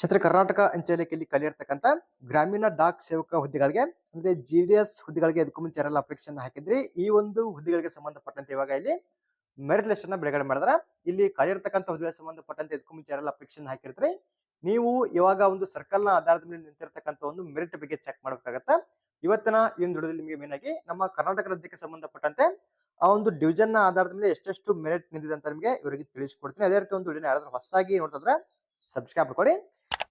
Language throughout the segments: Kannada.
ಕ್ಷೇತ್ರ ಕರ್ನಾಟಕ ಅಂಚಲಿಕೆಯಲ್ಲಿ ಕಲಿಯಿರ್ತಕ್ಕಂಥ ಗ್ರಾಮೀಣ ಡಾಕ್ ಸೇವಕ ಹುದ್ದೆಗಳಿಗೆ, ಅಂದ್ರೆ ಜಿ ಡಿ ಎಸ್ ಹುದ್ದೆಗಳಿಗೆ ಅದಕ್ಕೂ ಮುಂಚೆ ಯಾರೆಲ್ಲ ಅಪ್ಲಿಕೇಶನ್ ಹಾಕಿದ್ರಿ? ಈ ಒಂದು ಹುದ್ದೆಗಳಿಗೆ ಸಂಬಂಧಪಟ್ಟಂತೆ ಇವಾಗ ಇಲ್ಲಿ ಮೆರಿಟ್ ಲಿಸ್ಟ್ ಅನ್ನ ಬಿಡುಗಡೆ ಮಾಡಿದ್ರ. ಇಲ್ಲಿ ಕಲಿಯಿರ್ತಕ್ಕಂಥ ಹುದ್ದೆಗಳಿಗೆ ಸಂಬಂಧಪಟ್ಟಂತೆ ಅದಕ್ಕೂ ಮುಂಚೆ ಯಾರೆಲ್ಲ ಅಪ್ಲಿಕೇಶನ್ ಹಾಕಿರ್ತೀರಿ? ನೀವು ಇವಾಗ ಒಂದು ಸರ್ಕಲ್ನ ಆಧಾರದ ಮೇಲೆ ನಿಂತಿರ್ತಕ್ಕಂಥ ಒಂದು ಮೆರಿಟ್ ಬಗ್ಗೆ ಚೆಕ್ ಮಾಡ್ಬೇಕಾಗತ್ತ? ಇವತ್ತಿನ ಈ ಒಂದು ನಿಮಗೆ ಮೇನ್ ಆಗಿ ನಮ್ಮ ಕರ್ನಾಟಕ ರಾಜ್ಯಕ್ಕೆ ಸಂಬಂಧಪಟ್ಟಂತೆ ಆ ಒಂದು ಡಿವಿಜನ್ನ ಆಧಾರದ ಮೇಲೆ ಎಷ್ಟೆಷ್ಟು ಮೆರಿಟ್ ನಿಂತಿದೆ ಅಂತ ನಿಮಗೆ ಇವರಿಗೆ ತಿಳಿಸ್ಕೊಡ್ತೀನಿ. ಅದೇ ರೀತಿ ಒಂದು ವಿಡಿಯೋ ಯಾರಾದ್ರೂ ಹೊಸದಾಗಿ ನೋಡ್ತಿದ್ರೆ ಸಬ್ಸ್ಕ್ರೈಬ್ ಮಾಡ್ಕೊಳ್ಳಿ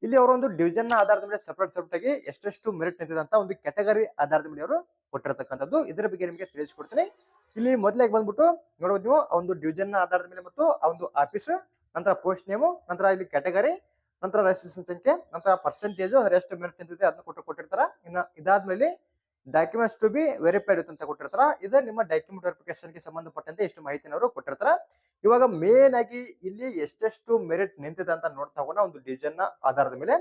ಇಲ್ಲಿ ಅವರ ಒಂದು ಡಿವಿಷನ್ನ ಆಧಾರದ ಮೇಲೆ ಸಪರೇಟ್ ಸೆಪರೇಟ್ ಆಗಿ ಎಷ್ಟೆಷ್ಟು ಮೆರಿಟ್ ನಿಂತಿದೆ ಅಂತ ಒಂದು ಕ್ಯಾಟಗರಿ ಆಧಾರದ ಮೇಲೆ ಅವರು ಕೊಟ್ಟಿರತಕ್ಕಂಥದ್ದು. ಇದರ ಬಗ್ಗೆ ನಿಮಗೆ ತಿಳಿಸ್ಕೊಡ್ತೀನಿ. ಇಲ್ಲಿ ಮೊದಲಾಗಿ ಬಂದ್ಬಿಟ್ಟು ನೋಡಬಹುದು ನೀವು ಒಂದು ಡಿವಿಷನ್ನ ಆಧಾರದ ಮೇಲೆ ಮತ್ತು ಒಂದು ಆಫೀಸ್ ನಂತರ ಪೋಸ್ಟ್ ನೇಮು ನಂತರ ಇಲ್ಲಿ ಕ್ಯಾಟಗರಿ ನಂತರ ರಿಜಿಸ್ಟ್ರೇಷನ್ ಸಂಖ್ಯೆ, ನಂತರ ಪರ್ಸೆಂಟೇಜ್ ಅಂದ್ರೆ ಎಷ್ಟು ಮೆರಿಟ್ ನಿಂತಿದೆ ಅದನ್ನ ಕೊಟ್ಟು ಕೊಟ್ಟಿರ್ತಾರ. ಇನ್ನು ಇದಾದ್ಮೇಲೆ ಡಾಕ್ಯುಮೆಂಟ್ಸ್ ಟು ಬಿ ವೆರಿಫೈಡ್ ಅಂತ ಕೊಟ್ಟಿರ್ತಾರ. ಇದು ನಿಮ್ಮ ಡಾಕ್ಯುಮೆಂಟ್ ವೆರಿಫಿಕೇಶನ್ಗೆ ಸಂಬಂಧಪಟ್ಟಂತೆ ಎಷ್ಟು ಮಾಹಿತಿನ ಅವರು ಕೊಟ್ಟಿರ್ತಾರ. ಇವಾಗ ಮೇನ್ ಆಗಿ ಇಲ್ಲಿ ಎಷ್ಟೆಷ್ಟು ಮೆರಿಟ್ ನಿಂತಿದೆ ಅಂತ ನೋಡ್ತಾ ಹೋಗೋಣ ಒಂದು ಡಿವಿಷನ್ ಆಧಾರದ ಮೇಲೆ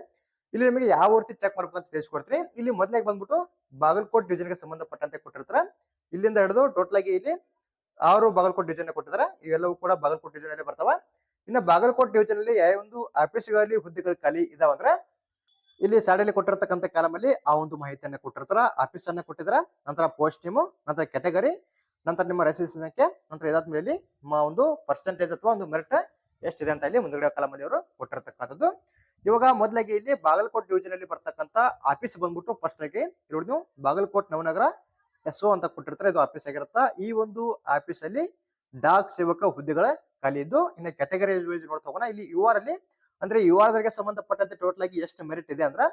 ಇಲ್ಲಿ ನಿಮಗೆ ಯಾವ ರೀತಿ ಚೆಕ್ ಮಾಡ್ಬೇಕು ಅಂತ ತಿಳಿಸ್ಕೊಡ್ತೀನಿ. ಇಲ್ಲಿ ಮೊದಲಾಗಿ ಬಂದ್ಬಿಟ್ಟು ಬಾಗಲಕೋಟ್ ಡಿವಿಷನ್ಗೆ ಸಂಬಂಧಪಟ್ಟಂತೆ ಕೊಟ್ಟಿರ್ತಾರ. ಇಲ್ಲಿಂದ ಹಿಡಿದು ಟೋಟಲ್ ಆಗಿ ಇಲ್ಲಿ ಆರು ಬಾಗಲಕೋಟ್ ಡಿವಿಷನ್ ಕೊಟ್ಟಿದ್ದಾರೆ ಇವೆಲ್ಲವೂ ಕೂಡ ಬಾಗಲಕೋಟ್ ಡಿವಿಷನ್ ಅಲ್ಲಿ ಬರ್ತಾವ. ಇನ್ನ ಬಾಗಲಕೋಟ್ ಡಿವಿಷನ್ ಅಲ್ಲಿ ಯಾವ ಒಂದು ಆಫೀಸ್ಗಳಲ್ಲಿ ಹುದ್ದೆಗಳು ಖಾಲಿ ಇದಾವಂದ್ರೆ ಇಲ್ಲಿ ಸ್ಯಾಡಲ್ಲಿ ಕೊಟ್ಟಿರ್ತಕ್ಕಂಥ ಕಾಲಮ್ ಅಲ್ಲಿ ಆ ಒಂದು ಮಾಹಿತಿಯನ್ನ ಕೊಟ್ಟಿರ್ತಾರ. ಆಫೀಸ್ ಅನ್ನ ಕೊಟ್ಟಿದ್ರ, ನಂತರ ಪೋಸ್ಟ್ ನೇಮು ನಂತರ ಕೆಟಗರಿ ನಂತರ ನಿಮ್ಮ ರಿಜಿಸ್ಟ್ರೇಷನ್ ಸಂಖ್ಯೆ, ನಂತರ ಇದಾದ್ಮೇಲೆ ನಿಮ್ಮ ಒಂದು ಪರ್ಸೆಂಟೇಜ್ ಅಥವಾ ಒಂದು ಮೆರಿಟ್ ಎಷ್ಟಿದೆ ಅಂತ ಇಲ್ಲಿ ಮುಂದುಗಡೆ ಕಾಲಮ್ ಅಲ್ಲಿ ಅವರು ಕೊಟ್ಟಿರತಕ್ಕಂಥದ್ದು. ಇವಾಗ ಮೊದಲಾಗಿ ಇಲ್ಲಿ ಬಾಗಲಕೋಟ್ ಡಿವಿಜನ್ ಅಲ್ಲಿ ಬರ್ತಕ್ಕಂಥ ಆಫೀಸ್ ಬಂದ್ಬಿಟ್ಟು ಫಸ್ಟ್ ಆಗಿ ಇಲ್ಲಿ ನೀವು ಬಾಗಲಕೋಟ್ ನವನಗರ ಎಸ್ ಅಂತ ಕೊಟ್ಟಿರ್ತಾರೆ, ಇದು ಆಫೀಸ್ ಆಗಿರುತ್ತಾ. ಈ ಒಂದು ಆಫೀಸ್ ಅಲ್ಲಿ ಡಾಕ್ ಸೇವಕ ಹುದ್ದೆಗಳ ಖಾಲಿ ಇದ್ದು, ಇನ್ನು ಕ್ಯಾಟಗರಿ ವೈಸ್ ನೋಡ್ತಾ ಹೋಗೋಣ. ಇಲ್ಲಿ ಯು ಆರ್ ಅಲ್ಲಿ ಅಂದ್ರೆ ಯು ಆರ್ಗೆ ಸಂಬಂಧಪಟ್ಟಂತೆ ಟೋಟಲ್ ಆಗಿ ಎಷ್ಟು ಮೆರಿಟ್ ಇದೆ ಅಂದ್ರೆ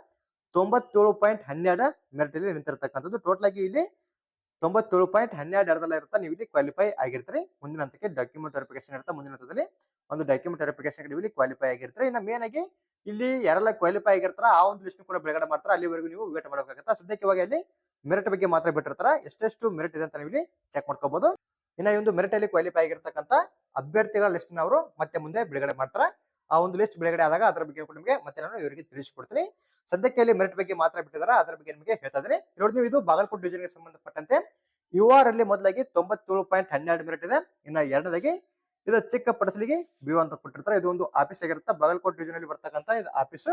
ತೊಂಬತ್ತೇಳು ಪಾಯಿಂಟ್ ಹನ್ನೆರಡು ಮೆರಿಟ್ ಅಲ್ಲಿ ನಿಂತಿರ್ತಕ್ಕಂಥದ್ದು. ಟೋಟಲ್ ಆಗಿ ಇಲ್ಲಿ ತೊಂಬತ್ತೇಳು ಪಾಯಿಂಟ್ ಹನ್ನೆರಡು ಎರಡಲ್ಲ ಇರುತ್ತಾ ನೀವು ಇಲ್ಲಿ ಕ್ವಾಲಿಫೈ ಆಗಿರ್ತೀರಿ. ಮುಂದಿನ ಹಂತಕ್ಕೆ ಡಾಕ್ಯುಮೆಂಟ್ ವೆರಿಫಿಕೇಶನ್ ಇರುತ್ತೆ ಮುಂದಿನ ಹಂತದಲ್ಲಿ ಒಂದು ಡಾಕ್ಯುಮೆಂಟ್ ವೆರಿಫಿಕೇಶನ್ ಇಲ್ಲಿ ಕ್ವಾಲಿಫೈ ಆಗಿರ್ತೀರಿ. ಇನ್ನು ಮೇನ್ ಆಗಿ ಇಲ್ಲಿ ಯಾರೆಲ್ಲ ಕ್ವಾಲಿಫೈ ಆಗಿರ್ತಾರ ಆ ಒಂದು ಲಿಸ್ಟ್ ಕೂಡ ಬಿಡುಗಡೆ ಮಾಡ್ತಾರೆ ಅಲ್ಲಿವರೆಗೂ ನೀವು ವೇಟ್ ಮಾಡಬೇಕಾಗುತ್ತೆ. ಸದ್ಯಕ್ಕೆ ಇವಾಗ ಇಲ್ಲಿ ಮೆರಿಟ್ ಬಗ್ಗೆ ಮಾತ್ರ ಬಿಟ್ಟಿರ್ತಾರ. ಎಷ್ಟೆಷ್ಟು ಮೆರಿಟ್ ಇದೆ ಅಂತ ನೀವು ಇಲ್ಲಿ ಚೆಕ್ ಮಾಡ್ಕೋಬಹುದು ಇನ್ನ ಈ ಒಂದು ಮೆರಿಟ್ ಅಲ್ಲಿ ಕ್ವಾಲಿಫೈ ಆಗಿರ್ತಕ್ಕಂಥ ಅಭ್ಯರ್ಥಿಗಳ ಲಿಸ್ಟ್ ಅವರು ಮತ್ತೆ ಮುಂದೆ ಬಿಡುಗಡೆ ಮಾಡ್ತಾರೆ. ಆ ಒಂದು ಲಿಸ್ಟ್ ಬಿಡುಗಡೆ ಆದಾಗ ಅದರ ಬಗ್ಗೆ ನಿಮಗೆ ಮತ್ತೆ ನಾನು ಇವರಿಗೆ ತಿಳಿಸಿಕೊಡ್ತೀನಿ. ಸದ್ಯಕ್ಕೆ ಇಲ್ಲಿ ಮೆರಿಟ್ ಬಗ್ಗೆ ಮಾತ್ರ ಬಿಟ್ಟಿದ್ದಾರೆ. ಅದರ ಬಗ್ಗೆ ನಿಮಗೆ ಹೇಳ್ತಾ ಇದ್ದೀನಿ. ನೋಡಿ, ನೀವು ಇದು ಬಾಗಲಕೋಟೆ ಯೋಜನೆಗೆ ಸಂಬಂಧಪಟ್ಟಂತೆ ಯು ಆರ್ ಅಲ್ಲಿ ಮೊದಲಾಗಿ ತೊಂಬತ್ತೇಳು ಪಾಯಿಂಟ್ ಹನ್ನೆರಡು ಮೆರಿಟ್ ಇದೆ. ಇನ್ನ ಎರಡನೇದಾಗಿ ಇದು ಚಿಕ್ಕ ಪಡಿಸಲಿಗೆ ಬಿ ಅಂತ ಕೊಟ್ಟಿರ್ತಾರೆ. ಇದು ಒಂದು ಆಫೀಸ್ ಆಗಿರುತ್ತೆ. ಬಾಗಲಕೋಟ್ ಯೋಜನೆಯಲ್ಲಿ ಬರ್ತಕ್ಕಂಥ ಇದು ಆಫೀಸ್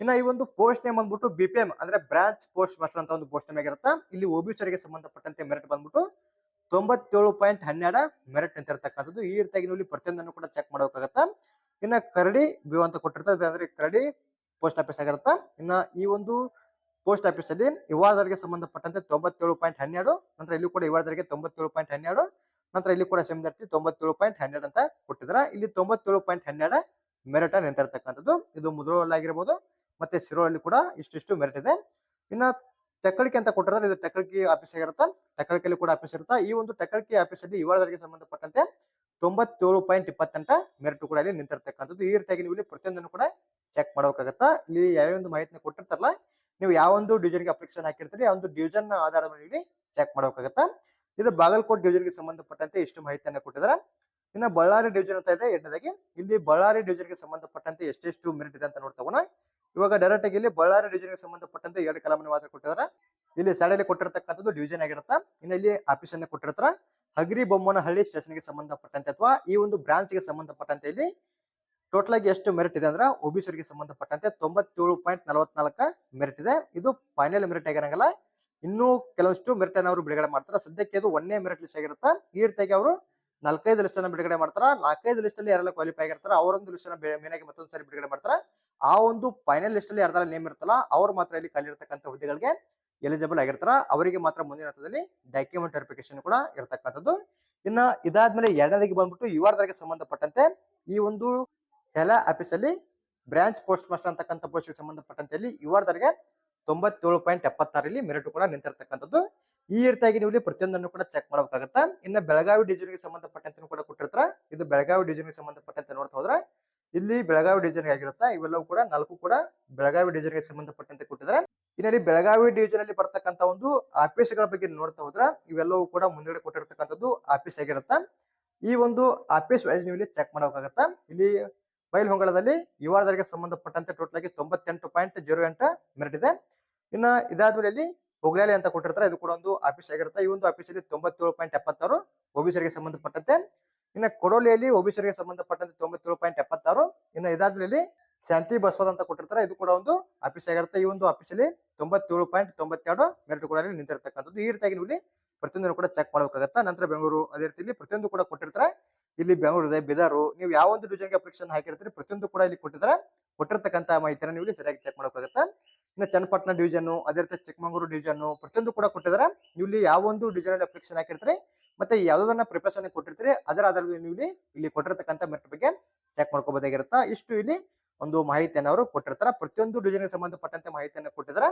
ಇನ್ನ ಈ ಒಂದು ಪೋಸ್ಟ್ ನೇಮ್ ಬಂದ್ಬಿಟ್ಟು ಬಿ ಪಿ ಎಂ ಅಂದ್ರೆ ಬ್ರಾಂಚ್ ಪೋಸ್ಟ್ ಮಾಸ್ಟರ್ ಅಂತ ಒಂದು ಪೋಸ್ಟ್ ನೇಮ್ ಆಗಿರುತ್ತೆ. ಇಲ್ಲಿ ಒಬಿಸರಿಗೆ ಸಂಬಂಧಪಟ್ಟಂತೆ ಮೆರಿಟ್ ಬಂದ್ಬಿಟ್ಟು ತೊಂಬತ್ತೇಳು ಪಾಯಿಂಟ್ ಹನ್ನೆರಡು ಮೆರಿಟ್ ನಿಂತಿರ್ತಕ್ಕಂಥದ್ದು ಈ ರೀತಿಯಾಗಿ ನೀವು ಪ್ರತಿಯೊಂದನ್ನು ಕೂಡ ಚೆಕ್ ಮಾಡಬೇಕಾಗತ್ತ? ಇನ್ನ ಕರಡಿ ಬ್ಯೂ ಅಂತ ಕೊಟ್ಟಿರ್ತಾರೆ ಅಂದ್ರೆ ಕರಡಿ ಪೋಸ್ಟ್ ಆಫೀಸ್ ಆಗಿರುತ್ತೆ? ಇನ್ನ ಈ ಒಂದು ಪೋಸ್ಟ್ ಆಫೀಸ್ ಅಲ್ಲಿ ಯುವಾದರಿಗೆ ಸಂಬಂಧಪಟ್ಟಂತೆ ತೊಂಬತ್ತೇಳು ಪಾಯಿಂಟ್ ಹನ್ನೆರಡು, ನಂತರ ಇಲ್ಲಿ ಕೂಡ ಯುವಾದರಿಗೆ ತೊಂಬತ್ತೇಳು ಪಾಯಿಂಟ್ ಹನ್ನೆರಡು, ನಂತರ ಇಲ್ಲಿ ಕೂಡ ಸೆಮಿದಾರ್ತಿ ತೊಂಬತ್ತೇಳು ಪಾಯಿಂಟ್ ಹನ್ನೆರಡು ಅಂತ ಕೊಟ್ಟಿದ್ರ ಇಲ್ಲಿ ತೊಂಬತ್ತೇಳು ಪಾಯಿಂಟ್ ಹನ್ನೆರಡು ಮೆರಿಟ್ ನಿಂತಿರ್ತಕ್ಕಂಥದ್ದು. ಇದು ಮುದ್ರೋಲ್ ಆಗಿರ್ಬೋದು, ಮತ್ತೆ ಸಿರೋಲ್ಲಿ ಕೂಡ ಇಷ್ಟಿಷ್ಟು ಮೆರಿಟ್ ಇದೆ. ಇನ್ನ ಟೆಕ್ಕಳಿಕೆ ಅಂತ ಕೊಟ್ಟಿದ್ರೆ ಇದು ಟೆಕ್ಕಳಿಕೆ ಆಫೀಸ್ ಆಗಿರುತ್ತೆ? ಟೆಕ್ಕಳಿಕೆಯಲ್ಲಿ ಕೂಡ ಆಫೀಸ್ ಇರುತ್ತೆ? ಈ ಒಂದು ಟೆಕ್ಕಳಿಕೆ ಆಫೀಸ್ ಅಲ್ಲಿ ಯುವಜನರಿಗೆ ಸಂಬಂಧಪಟ್ಟಂತೆ ತೊಂಬತ್ತೇಳು ಪಾಯಿಂಟ್ ಇಪ್ಪತ್ತೆಂಟ ಮೆರಿಟ್ ಕೂಡ ಇಲ್ಲಿ ನಿಂತಿರ್ತಕ್ಕಂಥದ್ದು. ಈ ರೀತಿಯಾಗಿ ನೀವು ಇಲ್ಲಿ ಪ್ರತಿಯೊಂದನ್ನು ಕೂಡ ಚೆಕ್ ಮಾಡಬೇಕಾಗತ್ತಾ? ಇಲ್ಲಿ ಯಾವ ಒಂದು ಮಾಹಿತಿನ ಕೊಟ್ಟಿರ್ತಾರಲ್ಲ, ನೀವು ಯಾವ ಒಂದು ಡಿವಿಷನ್ಗೆ ಅಪ್ಲಿಕೇಶನ್ ಹಾಕಿರ್ತೀರಿ ಆ ಒಂದು ಡಿವಿಜನ್ ಆಧಾರದ ಮೇಲೆ ಇಲ್ಲಿ ಚೆಕ್ ಮಾಡಬೇಕಾಗತ್ತಾ? ಇದು ಬಾಗಲಕೋಟ್ ಡಿವಿಷನ್ಗೆ ಸಂಬಂಧಪಟ್ಟಂತೆ ಇಷ್ಟು ಮಾಹಿತಿಯನ್ನು ಕೊಟ್ಟಿದ್ದಾರೆ ಇನ್ನು ಬಳ್ಳಾರಿ ಡಿವಿಜನ್ ಅಂತ ಇದೆ, ಎರಡನೇದಾಗಿ. ಇಲ್ಲಿ ಬಳ್ಳಾರಿ ಡಿವಿಜನ್ಗೆ ಸಂಬಂಧಪಟ್ಟಂತೆ ಎಷ್ಟೆಷ್ಟು ಮೆರಿಟ್ ಇದೆ ಅಂತ ನೋಡ್ತಾ ಇವಾಗ ಡೈರೆಕ್ಟ್ ಆಗಿ ಇಲ್ಲಿ ಬಳ್ಳಾರಿ ಡಿವಿಷನ್ಗೆ ಸಂಬಂಧಪಟ್ಟಂತೆ ಎರಡು ಕಲಮನ್ನು ಮಾತ್ರ ಕೊಟ್ಟಿದ್ದಾರೆ ಇಲ್ಲಿ ಸೈಡಲ್ಲಿ ಕೊಟ್ಟಿರ್ತಕ್ಕಂಥದ್ದು ಡಿವಿಜನ್ ಆಗಿರುತ್ತಾ? ಇನ್ನು ಇಲ್ಲಿ ಆಫೀಸ್ ಅನ್ನ ಕೊಟ್ಟಿರ್ತಾರ. ಹಗರಿ ಬೊಮ್ಮನಹಳ್ಳಿ ಸ್ಟೇಷನ್ಗೆ ಸಂಬಂಧಪಟ್ಟಂತೆ ಅಥವಾ ಈ ಒಂದು ಬ್ರಾಂಚ್ಗೆ ಸಂಬಂಧಪಟ್ಟಂತೆ ಇಲ್ಲಿ ಟೋಟಲ್ ಆಗಿ ಎಷ್ಟು ಮೆರಿಟ್ ಇದೆ ಅಂದ್ರೆ ಒಬಿಸಿಯವರಿಗೆ ಸಂಬಂಧಪಟ್ಟಂತೆ ತೊಂಬತ್ತೇಳು ಪಾಯಿಂಟ್ ನಲವತ್ನಾಲ್ಕ ಮೆರಿಟ್ ಇದೆ. ಇದು ಫೈನಲ್ ಮೆರಿಟ್ ಆಗಿರಂಗಲ್ಲ. ಇನ್ನೂ ಕೆಲವಷ್ಟು ಮೆರಿಟ್ ಅನ್ನ ಅವರು ಬಿಡುಗಡೆ ಮಾಡ್ತಾರೆ. ಸದ್ಯಕ್ಕೆ ಇದು ಒಂದೇ ಮೆರಿಟ್ ಲಿಸ್ಟ್ ಆಗಿರುತ್ತೆ. ಈ ರೀತಿಯಾಗಿ ಅವರು ನಾಲ್ಕೈದು ಲಿಸ್ಟ್ ಅನ್ನ ಬಿಡುಗಡೆ ಮಾಡ್ತಾರ. ನಾಲ್ಕೈದು ಲಿಸ್ಟ್ ಅಲ್ಲಿ ಯಾರೆಲ್ಲ ಕ್ವಾಲಿಫೈ ಆಗಿರ್ತಾರ ಅವರೊಂದು ಲಿಸ್ಟ್ ಅನ್ನ ಮೇನ್ ಆಗಿ ಮತ್ತೊಂದು ಸಾರಿ ಬಿಡುಗಡೆ ಮಾಡ್ತಾರ. ಆ ಒಂದು ಫೈನಲ್ ಲಿಸ್ಟ್ ಅಲ್ಲಿ ಯಾರ್ದಾರ ನೇಮ್ ಇರ್ತಲ್ಲ ಅವ್ರು ಮಾತ್ರ ಇಲ್ಲಿ ಖಾಲಿ ಹುದ್ದೆಗಳಿಗೆ ಎಲಿಜಿಬಲ್ ಆಗಿರ್ತಾರ, ಅವರಿಗೆ ಮಾತ್ರ ಮುಂದಿನ ಹಂತದಲ್ಲಿ ಡಾಕ್ಯುಮೆಂಟ್ ವೆರಿಫಿಕೇಶನ್ ಕೂಡ ಇರತಕ್ಕಂಥದ್ದು. ಇನ್ನ ಇದಾದ್ಮೇಲೆ ಎರಡನೇದಾಗಿ ಬಂದ್ಬಿಟ್ಟು ಯುವರ್ದರಿಗೆ ಸಂಬಂಧಪಟ್ಟಂತೆ ಈ ಒಂದು ಹೆಲ ಆಫೀಸ್ ಅಲ್ಲಿ ಬ್ರಾಂಚ್ ಪೋಸ್ಟ್ ಮಾಸ್ಟರ್ ಅಂತಕ್ಕಂಥ ಪೋಸ್ಟ್ ಸಂಬಂಧಪಟ್ಟಂತೆ ಇಲ್ಲಿ ಯುವರ್ದರಿಗೆ ತೊಂಬತ್ತೇಳು ಪಾಯಿಂಟ್ ಎಪ್ಪತ್ತಾರಲ್ಲಿ ಮೆರಿಟ್ ಕೂಡ ನಿಂತಿರ್ತಕ್ಕಂಥದ್ದು. ಈ ರೀತಿಯಾಗಿ ನೀವು ಪ್ರತಿಯೊಂದನ್ನು ಕೂಡ ಚೆಕ್ ಮಾಡಬೇಕಾಗತ್ತ? ಇನ್ನ ಬೆಳಗಾವಿ ಡಿವಿಷನ್ಗೆ ಸಂಬಂಧಪಟ್ಟಂತೆ ಕೂಡ ಕೊಟ್ಟಿರ್ತಾರ. ಇದು ಬೆಳಗಾವಿ ಡಿವಿಷನ್ಗೆ ಸಂಬಂಧಪಟ್ಟಂತೆ ನೋಡ್ತಾ ಹೋದ್ರೆ, ಇಲ್ಲಿ ಬೆಳಗಾವಿ ಡಿವಿಷನ್ ಆಗಿರುತ್ತೆ, ಇವೆಲ್ಲವೂ ಕೂಡ ನಾಲ್ಕು ಕೂಡ ಬೆಳಗಾವಿ ಡಿವಿಷನ್ಗೆ ಸಂಬಂಧಪಟ್ಟಂತೆ ಕೊಟ್ಟಿದ್ದಾರೆ. ಇನ್ನಲ್ಲಿ ಬೆಳಗಾವಿ ಡಿವಿಜನ್ ಅಲ್ಲಿ ಬರ್ತಕ್ಕಂತ ಒಂದು ಆಫೀಸ್ಗಳ ಬಗ್ಗೆ ನೋಡ್ತಾ ಹೋದ್ರ ಇವೆಲ್ಲವೂ ಕೂಡ ಮುಂದೆಗಡೆ ಕೊಟ್ಟಿರ್ತಕ್ಕಂಥದ್ದು ಆಫೀಸ್ ಆಗಿರುತ್ತೆ. ಈ ಒಂದು ಆಫೀಸ್ ವೈಸ್ ನೀವು ಇಲ್ಲಿ ಚೆಕ್ ಮಾಡಬೇಕಾಗತ್ತ. ಇಲ್ಲಿ ಬೈಲ್ ಹೊಂಗಳದಲ್ಲಿ ಯುವಜನರಿಗೆ ಸಂಬಂಧಪಟ್ಟಂತೆ ಟೋಟಲ್ ಆಗಿ ತೊಂಬತ್ತೆಂಟು ಪಾಯಿಂಟ್ ಜೀರೋ ಎಂಟು ಮೆರಿಟ್ ಇದೆ. ಇನ್ನ ಇದಾದ್ಮೇಲೆ ಇಲ್ಲಿ ಹೊಗ್ಲಾಲಿ ಅಂತ ಕೊಟ್ಟಿರ್ತಾರೆ. ಇದು ಕೂಡ ಒಂದು ಆಫೀಸ್ ಆಗಿರುತ್ತೆ. ಈ ಒಂದು ಆಫೀಸ್ ಅಲ್ಲಿ ತೊಂಬತ್ತೇಳು ಪಾಯಿಂಟ್ ಎಪ್ಪತ್ತಾರು ಒಬಿಸರಿಗೆ ಸಂಬಂಧಪಟ್ಟಂತೆ. ಇನ್ನ ಕೊಡೋಲಿಯಲ್ಲಿ ಒಬಿಸರಿಗೆ ಸಂಬಂಧಪಟ್ಟಂತೆ ತೊಂಬತ್ತೇಳು ಪಾಯಿಂಟ್ ಎಪ್ಪತ್ತಾರು. ಇನ್ನು ಇದಾದ್ಮೇಲೆ ಶಾಂತಿ, ಬಸವಾದ ಅಂತ ಕೊಟ್ಟಿರ್ತಾರೆ. ಇದು ಕೂಡ ಒಂದು ಆಫೀಸ್ ಆಗಿರುತ್ತೆ. ಈ ಒಂದು ಆಫೀಸಲ್ಲಿ ತೊಂಬತ್ತೇಳು ಪಾಯಿಂಟ್ ತೊಂಬತ್ತೆರಡು ಮೆರಿಟ್ ಕೂಡ ನಿಂತಿರ್ತಕ್ಕಂಥದ್ದು. ಈ ರೀತಿಯಾಗಿ ನೀವು ಪ್ರತಿಯೊಂದನ್ನು ಕೂಡ ಚೆಕ್ ಮಾಡ್ಬೇಕಾಗತ್ತಾ? ನಂತರ ಬೆಂಗಳೂರು ಅದೇ ರೀತಿ ಪ್ರತಿಯೊಂದು ಕೂಡ ಕೊಟ್ಟಿರ್ತಾರೆ. ಇಲ್ಲಿ ಬೆಂಗಳೂರು ಇದೆ, ಬಿದಾರು. ನೀವು ಯಾವ ಒಂದು ಡಿವಿಷನ್ಗೆ ಅಪ್ಲಿಕೇಶನ್ ಹಾಕಿರ್ತೀರಿ, ಪ್ರತಿಯೊಂದು ಕೂಡ ಇಲ್ಲಿ ಕೊಟ್ಟಿದ್ದಾರೆ ಕೊಟ್ಟಿರ್ತಕ್ಕಂಥ ಮಾಹಿತಿಯನ್ನು ನೀವು ಇಲ್ಲಿ ಸರಿಯಾಗಿ ಚೆಕ್ ಮಾಡ್ಬೇಕಾಗತ್ತಾ? ಇನ್ನು ಚನ್ನಪಟ್ಟಣ ಡಿವಿಜನ್ ಅದೇ ರೀತಿ ಚಿಕ್ಕಮಗಳೂರು ಡಿವಿಜನ್ ಪ್ರತಿಯೊಂದು ಕೂಡ ಕೊಟ್ಟಿದ್ದಾರೆ. ನೀವು ಇಲ್ಲಿ ಯಾವ ಒಂದು ಡಿವಿಜನ್ ಅಲ್ಲಿ ಅಪ್ಲಿಕೇಶನ್ ಹಾಕಿರ್ತೀರಿ, ಮತ್ತೆ ಯಾವುದನ್ನ ಪ್ರಿಪರೇಷನ್ ಕೊಟ್ಟಿರ್ತೀರಿ, ಅದರ ಆಧಾರದ ಮೇಲೆ ನೀವು ಇಲ್ಲಿ ಇಲ್ಲಿ ಕೊಟ್ಟಿರ್ತಕ್ಕಂಥ ಮೆರಿಟ್ ಬಗ್ಗೆ ಚೆಕ್ ಮಾಡ್ಕೋಬಹುದಾಗಿರುತ್ತಾ ಇಷ್ಟು ಇಲ್ಲಿ ಒಂದು ಮಾಹಿತಿಯನ್ನು ಅವರು ಕೊಟ್ಟಿರ್ತಾರೆ. ಪ್ರತಿಯೊಂದು ಡಿವಿಷನ್ಗೆ ಸಂಬಂಧಪಟ್ಟಂತೆ ಮಾಹಿತಿಯನ್ನು ಕೊಟ್ಟಿದ್ದಾರೆ.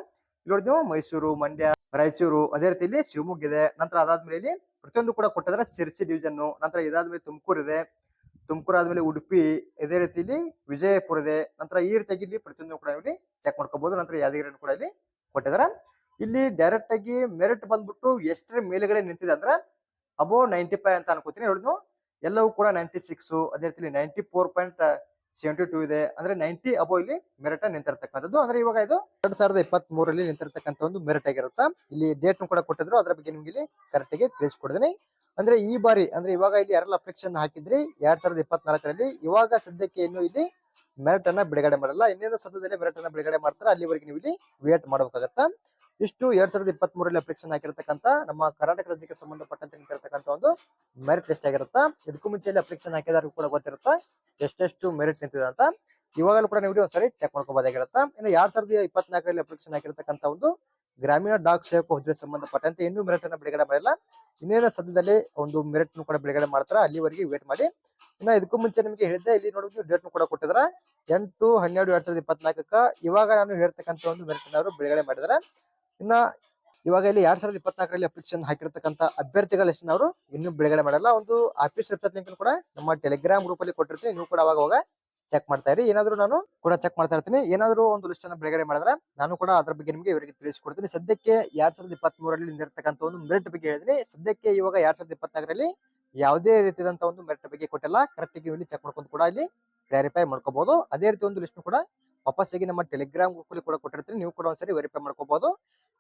ಇಲ್ಲಿ ಮೈಸೂರು, ಮಂಡ್ಯ, ರಾಯಚೂರು ಅದೇ ರೀತಿ ಇಲ್ಲಿ ಶಿವಮೊಗ್ಗ ಇದೆ. ನಂತರ ಅದಾದ್ಮೇಲೆ ಇಲ್ಲಿ ಪ್ರತಿಯೊಂದು ಕೂಡ ಕೊಟ್ಟಿದ್ದಾರೆ. ಸಿರ್ಸಿ ಡಿವಿಷನ್ ನಂತರ ಇದಾದ್ಮೇಲೆ ತುಮಕೂರು ಇದೆ. ತುಮಕೂರು ಆದ್ಮೇಲೆ ಉಡುಪಿ, ಇದೇ ರೀತಿ ವಿಜಯಪುರ ಇದೆ. ನಂತರ ಈ ರೀತಿಯಾಗಿ ಇಲ್ಲಿ ಪ್ರತಿಯೊಂದು ಕೂಡ ಇಲ್ಲಿ ಚೆಕ್ ಮಾಡ್ಕೋಬಹುದು ನಂತರ ಯಾದಗಿರಿಯನ್ನು ಕೂಡ ಇಲ್ಲಿ ಕೊಟ್ಟಿದ್ದಾರೆ. ಇಲ್ಲಿ ಡೈರೆಕ್ಟ್ ಆಗಿ ಮೆರಿಟ್ ಬಂದ್ಬಿಟ್ಟು ಎಷ್ಟರ ಮೇಲ್ಗಡೆ ನಿಂತಿದೆ ಅಂದ್ರೆ ಅಬೋ ನೈಂಟಿ ಫೈವ್ ಅಂತ ಅನ್ಕೋತೀನಿ. ಹೇಳಿದ್ನು ಎಲ್ಲವೂ ಕೂಡ ನೈಂಟಿ ಸಿಕ್ಸ್ ಅದೇ ರೀತಿ ninety four point seventy two ಇದೆ. ಅಂದ್ರೆ ನೈಂಟಿ ಅಬೋ ಇಲ್ಲಿ ಮೆರಿಟ್ ನಿಂತಿರ್ತಕ್ಕಂಥದ್ದು. ಅಂದ್ರೆ ಇವಾಗ ಇದು ಎರಡ್ ಸಾವಿರದ ಇಪ್ಪತ್ತ್ ಮೂರಲ್ಲಿ ನಿಂತಿರ್ತಕ್ಕಂಥ ಒಂದು ಮೆರಿಟ್ ಆಗಿರುತ್ತಾ? ಇಲ್ಲಿ ಡೇಟ್ ಕೂಡ ಕೊಟ್ಟಿದ್ರು. ಅದ್ರ ಬಗ್ಗೆ ನಿಮ್ಗೆ ಇಲ್ಲಿ ಕರೆಕ್ಟ್ ಆಗಿ ತಿಳಿಸ್ಕೊಡ್ತೀನಿ. ಅಂದ್ರೆ ಈ ಬಾರಿ, ಅಂದ್ರೆ ಇವಾಗ ಇಲ್ಲಿ ಯಾರೆಲ್ಲ ಅಪ್ಲಿಕೇಶನ್ ಹಾಕಿದ್ರಿ? ಎರಡ್ ಸಾವಿರದ ಇಪ್ಪತ್ನಾಲ್ಕರಲ್ಲಿ. ಇವಾಗ ಸದ್ಯಕ್ಕೆ ಇನ್ನು ಇಲ್ಲಿ ಮೆರಿಟ್ ಅನ್ನ ಬಿಡುಗಡೆ ಮಾಡಲ್ಲ. ಇನ್ನೇನು ಸದ್ಯದಲ್ಲಿ ಮೆರಿಟ್ ಅನ್ನ ಬಿಡುಗಡೆ ಮಾಡ್ತಾರೆ ಅಲ್ಲಿವರೆಗೆ ನೀವು ಇಲ್ಲಿ ವೇಟ್ ಮಾಡಬೇಕಾಗತ್ತ? ಇಷ್ಟು ಎರಡ್ ಸಾವಿರದ ಇಪ್ಪತ್ತ್ ಮೂರಲ್ಲಿ ಅಪ್ಲಿಕೇಶನ್ ಹಾಕಿರ್ತಕ್ಕಂಥ ನಮ್ಮ ಕರ್ನಾಟಕ ರಾಜ್ಯಕ್ಕೆ ಸಂಬಂಧಪಟ್ಟಂತೆ ನಿಂತಿರ್ತಕ್ಕಂಥ ಒಂದು ಮೆರಿಟ್ ಲಿಸ್ಟ್ ಆಗಿರುತ್ತಾ ಇದಕ್ಕೂ ಮುಂಚೆ ಅಪ್ಲಿಕೇಶನ್ ಹಾಕಿದಾರು ಕೂಡ ಗೊತ್ತಿರುತ್ತಾ? ಎಷ್ಟೆಷ್ಟು ಮೆರಿಟ್ ನಿಂತಿದೆ ಅಂತ ಇವಾಗಲೂ ಕೂಡ ನೀವು ಒಂದ್ಸರಿ ಚೆಕ್ ಮಾಡ್ಕೋಬಹುದಾಗಿರುತ್ತೆ ಇನ್ನು ಎರಡ್ ಸಾವಿರದ ಇಪ್ಪತ್ನಾಲ್ಕರಲ್ಲಿ ಅಪ್ಲಿಕೇಶನ್ ಹಾಕಿರ್ತಕ್ಕಂಥ ಒಂದು ಗ್ರಾಮೀಣ ಡಾಕ್ ಸೇವಕ ಹುದ್ದೆ ಸಂಬಂಧಪಟ್ಟಂತೆ ಇನ್ನೂ ಮೆರಿಟ್ ಅನ್ನ ಬಿಡುಗಡೆ ಮಾಡಿಲ್ಲ. ಇನ್ನೇನ ಸದ್ಯದಲ್ಲಿ ಒಂದು ಮೆರಿಟ್ ಕೂಡ ಬಿಡುಗಡೆ ಮಾಡ್ತಾರೆ, ಅಲ್ಲಿವರೆಗೆ ವೇಟ್ ಮಾಡಿ. ಇನ್ನ ಇದಕ್ಕೂ ಮುಂಚೆ ನಿಮಗೆ ಹೇಳಿದ್ದೆ, ಇಲ್ಲಿ ನೋಡಿ ಡೇಟ್ ಕೂಡ ಕೊಟ್ಟಿದ್ರ ಎಂಟು, ಹನ್ನೆರಡು, ಎರಡ್ ಸಾವಿರದ ಇಪ್ಪತ್ನಾಲ್ಕಕ್ಕ ಇವಾಗ ನಾನು ಹೇಳ್ತಕ್ಕಂಥ ಒಂದು ಮೆರಿಟ್ ಅವರು ಬಿಡುಗಡೆ ಮಾಡಿದ್ದಾರೆ. ಇನ್ನ ಇವಾಗ ಇಲ್ಲಿ ಎರಡ್ ಸಾವಿರದ ಇಪ್ಪತ್ನಾಲ್ಕರಲ್ಲಿ ಅಪ್ಲಿಕೇಶನ್ ಹಾಕಿರ್ತಕ್ಕಂಥ ಅಭ್ಯರ್ಥಿಗಳ ಲಿಸ್ಟ್ ಅವರು ಇನ್ನೂ ಬಿಡುಗಡೆ ಮಾಡಲ್ಲ. ಒಂದು ಆಫೀಸ್ ವೆಬ್ಸೈಟ್ ಲಿಂಕ್ ಕೂಡ ನಮ್ಮ ಟೆಲಿಗ್ರಾಮ್ ಗ್ರೂಪ್ ಅಲ್ಲಿ ಕೊಟ್ಟಿರ್ತೀನಿ. ನೀವು ಕೂಡ ಅವಾಗ ಚೆಕ್ ಮಾಡ್ತಾ ಇರಿ. ಏನಾದ್ರು ನಾನು ಕೂಡ ಚೆಕ್ ಮಾಡ್ತಾ ಇರ್ತೀನಿ. ಏನಾದ್ರು ಒಂದು ಲಿಸ್ಟ್ ಅನ್ನು ಬಿಡುಗಡೆ ಮಾಡಿದ್ರೆ ನಾನು ಕೂಡ ಅದ್ರ ಬಗ್ಗೆ ನಿಮಗೆ ಇವರಿಗೆ ತಿಳಿಸಿಕೊಡ್ತೀನಿ. ಸದ್ಯಕ್ಕೆ ಎರಡ್ ಸಾವಿರದ ನಿಂತಿರ್ತಕ್ಕಂಥ ಒಂದು ಮೆರಿಟ್ ಬಗ್ಗೆ ಹೇಳಿದ್ದೀನಿ ಸದ್ಯಕ್ಕೆ ಇವಾಗ ಎರಡ್ ಸಾವಿರದ ಇಪ್ಪತ್ನಾಲ್ಕರಲ್ಲಿ ಯಾವುದೇ ರೀತಿಯಾದಂತ ಒಂದು ಮೆರಿಟ್ ಬಗ್ಗೆ ಕೊಟ್ಟಿಲ್ಲ. ಕರೆಕ್ಟ್ ಆಗಿ ಇಲ್ಲಿ ಚೆಕ್ ಮಾಡ್ಕೊಂಡು ಕೂಡ ಇಲ್ಲಿ ಕ್ಲಾರಿಫೈ ಮಾಡ್ಕೋಬಹುದು ಅದೇ ರೀತಿ ಒಂದು ಲಿಸ್ಟ್ ಕೂಡ ವಾಪಸ್ ಆಗಿ ನಮ್ಮ ಟೆಲಿಗ್ರಾಮ್ ಗ್ರೂಪ್ ಅಲ್ಲಿ ಕೂಡ ಕೊಟ್ಟಿರ್ತೀನಿ. ನೀವು ಕೂಡ ಒಂದ್ಸರಿ ವೆರಿಫೈ ಮಾಡ್ಕೋಬಹುದು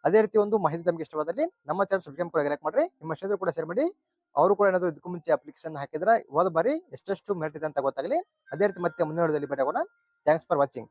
ಅದೇ ರೀತಿ ಒಂದು ಮಾಹಿತಿ ನಮಗೆ ಇಷ್ಟವಾದಲ್ಲಿ ನಮ್ಮ ಚಾನಲ್ ಸಬ್ಸ್ಕ್ರೈಬ್ ಕೂಡ ಲೈಕ್ ಮಾಡ್ರಿ. ನಿಮ್ಮ ಸ್ನೇಹಿತರು ಕೂಡ ಶೇರ್ ಮಾಡಿ. ಅವರು ಕೂಡ ಏನಾದರೂ ಇದಕ್ಕೂ ಮುಂಚೆ ಅಪ್ಲಿಕೇಶನ್ ಹಾಕಿದ್ರೆ ಹೋದ ಬಾರಿ ಎಷ್ಟೆಷ್ಟು ಮೆರಿಟ್ ಇದೆ ಅಂತ ಗೊತ್ತಾಗಲಿ. ಅದೇ ರೀತಿ ಮತ್ತೆ ಮುಂದಿನ ಭೇಟಿ ಆಗೋಣ ಥ್ಯಾಂಕ್ಸ್ ಫಾರ್ ವಾಚಿಂಗ್